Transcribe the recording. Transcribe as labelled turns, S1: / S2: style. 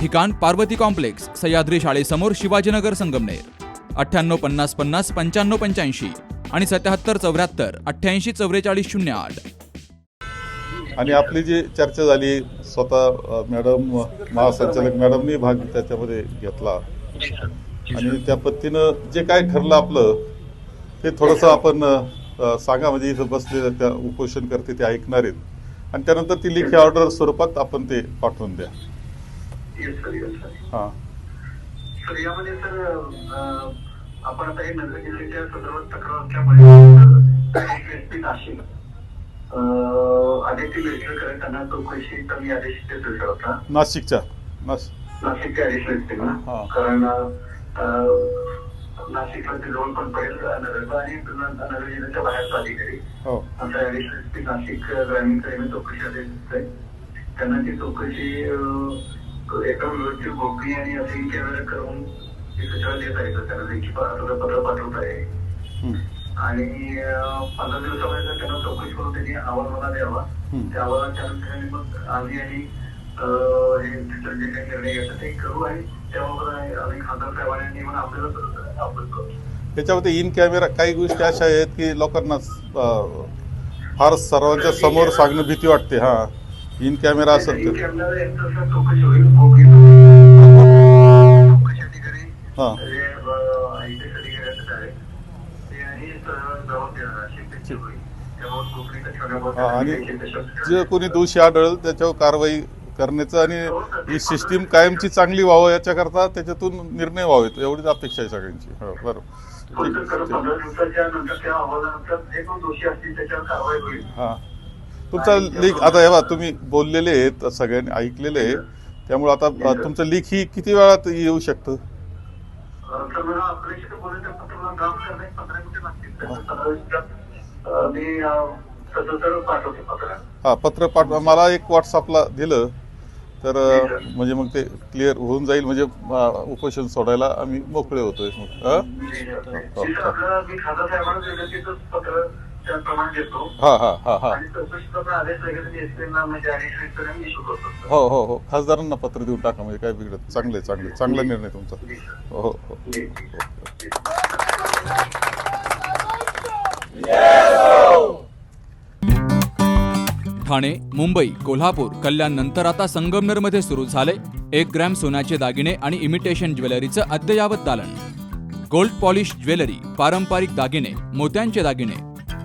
S1: ठिकाण पार्वती कॉम्प्लेक्स सह्याद्री शाळेसमोर शिवाजीनगर संगमनेर. अठ्ठ्याण्णव पन्नास पन्नास पंच्याण्णव पंच्याऐंशी आणि सत्याहत्तर चौऱ्याहत्तर अठ्ठ्याऐंशी चौवेचाळीस शून्य आठ.
S2: आणि आपली जी चर्चा झाली स्वतः मॅडम महासंचालक मॅडमनी भाग त्याच्यामध्ये घेतला. आणि त्या पद्धतीनं जे काय ठरलं आपलं ते थोडंसं आपण सांगा. म्हणजे इथं बसले त्या उपोषण करते ते ऐकणार आहेत. आणि त्यानंतर ती लेखी ऑर्डर स्वरूपात आपण ते पाठवून द्या.
S3: येस सर येस सर
S2: हां.
S3: सर यामध्ये सर अं, आपण आता हे नगर जिल्ह्याच्या संदर्भात तक्रार असल्यामुळे नाशिक अं, आदित्य मिरजेकर त्यांना चौकशी कमी आदेश देतो सर आता
S2: नाशिकच्या. नाश
S3: नाशिकचे आदेश असते ना?
S2: हा.
S3: कारण अं, नाशिकला ते जवळ पण पडेल नगरला आणि नगर जिल्ह्याच्या बाहेरचा अधिकारी
S2: हो
S3: आता ऍडिशनल नाशिक ग्रामीणकडे मी चौकशी आदेश दिसतोय त्यांना ती चौकशी अं, एका व्यवस्थित गोपनीय आणि असे कॅमेरा करून सूचना देत आहे त्यांना लेखी पत्र पाठवत आहे
S2: हं.
S3: आणि पंधरा दिवसामध्ये जर त्यांना चौकशी करून त्यांनी अहवाल मला द्यावा. त्या अहवालाच्या अनुषंगाने मग आम्ही आणि हे जे काही निर्णय घ्यायचा ते करू आणि त्याबाबत आम्ही खासदार साहेबांनी नेमून आपल्याला आपण
S2: त्याच्यामध्ये इन कॅमेरा काही गोष्टी अशा आहेत की लोकांना फार सर्वांच्या समोर सांगणं भीती वाटते हां इन कॅमेरा असेल तर हां.
S3: आणि
S2: हा, जे कोणी दोषी आढळेल त्याच्यावर कारवाई करण्याचं आणि ही सिस्टीम कायमची चांगली व्हावं याच्याकरता त्याच्यातून निर्णय व्हावेत एवढीच अपेक्षा आहे सगळ्यांची. हो बरोबर
S3: होईल.
S2: हां. तुमचा लीक आता हे तुम्ही बोललेले आहेत सगळ्यांनी ऐकलेले आहे त्यामुळे आता तुमचं लीक ही किती वेळात येऊ शकतं? हां. पत्र. पाठवा मला एक व्हॉट्सअपला दिलं. तर म्हणजे मग ते क्लिअर होऊन जाईल. म्हणजे उपोषण सोडायला आम्ही मोकळे होतोय. मग हं?
S3: देतो
S2: हां हां हां हां
S3: आणि आदेश वगैरे म्हणजे करतो.
S2: हो हो हो खासदारांना पत्र देऊन टाका म्हणजे काय बिघडत चांगले चांगले चांगला निर्णय तुमचा. हो हो हो.
S1: ठाणे मुंबई कोल्हापूर कल्याण नंतर आता संगमनेरमध्ये सुरू झाले एक ग्रॅम सोन्याचे दागिने आणि इमिटेशन ज्वेलरीचं अद्ययावत दालन गोल्ड पॉलिश ज्वेलरी पारंपरिक दागिने मोत्यांचे दागिने